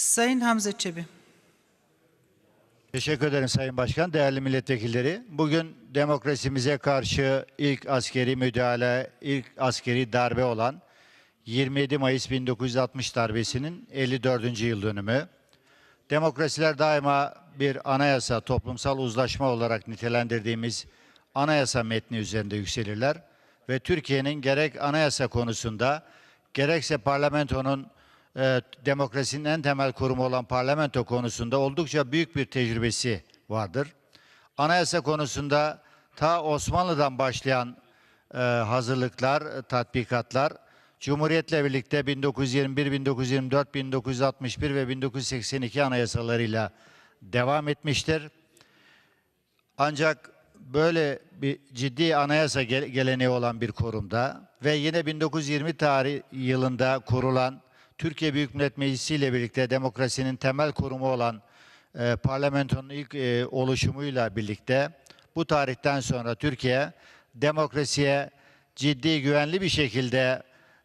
Sayın Hamza Çebi. Teşekkür ederim Sayın Başkan, değerli milletvekilleri. Bugün demokrasimize karşı ilk askeri müdahale, ilk askeri darbe olan 27 Mayıs 1960 darbesinin 54. yıl dönümü. Demokrasiler daima bir anayasa, toplumsal uzlaşma olarak nitelendirdiğimiz anayasa metni üzerinde yükselirler. Ve Türkiye'nin gerek anayasa konusunda gerekse parlamentonun e, demokrasinin en temel kurumu olan parlamento konusunda oldukça büyük bir tecrübesi vardır. Anayasa konusunda ta Osmanlı'dan başlayan e, hazırlıklar, tatbikatlar Cumhuriyet'le birlikte 1921, 1924, 1961 ve 1982 anayasalarıyla devam etmiştir. Ancak böyle bir ciddi anayasa gele- geleneği olan bir kurumda ve yine 1920 tarih yılında kurulan Türkiye Büyük Millet Meclisi ile birlikte demokrasinin temel kurumu olan e, parlamentonun ilk e, oluşumuyla birlikte bu tarihten sonra Türkiye demokrasiye ciddi güvenli bir şekilde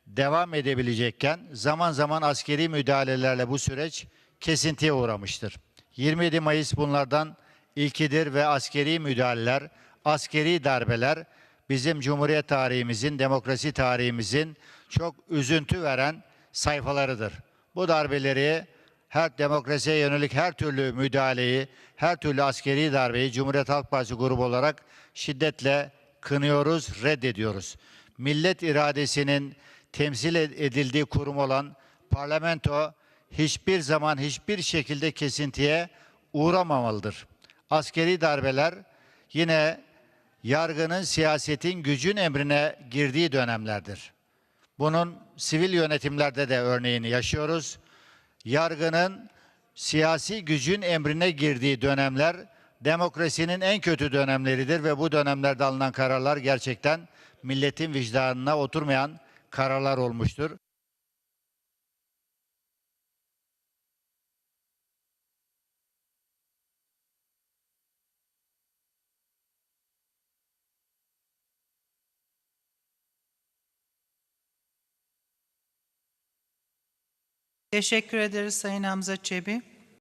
devam edebilecekken zaman zaman askeri müdahalelerle bu süreç kesintiye uğramıştır. 27 Mayıs bunlardan ilkidir ve askeri müdahaleler, askeri darbeler bizim Cumhuriyet tarihimizin, demokrasi tarihimizin çok üzüntü veren sayfalarıdır. Bu darbeleri her demokrasiye yönelik her türlü müdahaleyi, her türlü askeri darbeyi Cumhuriyet Halk Partisi grubu olarak şiddetle kınıyoruz, reddediyoruz. Millet iradesinin temsil edildiği kurum olan parlamento hiçbir zaman hiçbir şekilde kesintiye uğramamalıdır. Askeri darbeler yine yargının siyasetin gücün emrine girdiği dönemlerdir. Bunun sivil yönetimlerde de örneğini yaşıyoruz. Yargının siyasi gücün emrine girdiği dönemler demokrasinin en kötü dönemleridir ve bu dönemlerde alınan kararlar gerçekten milletin vicdanına oturmayan kararlar olmuştur. Teşekkür ederiz Sayın Hamza Çebi.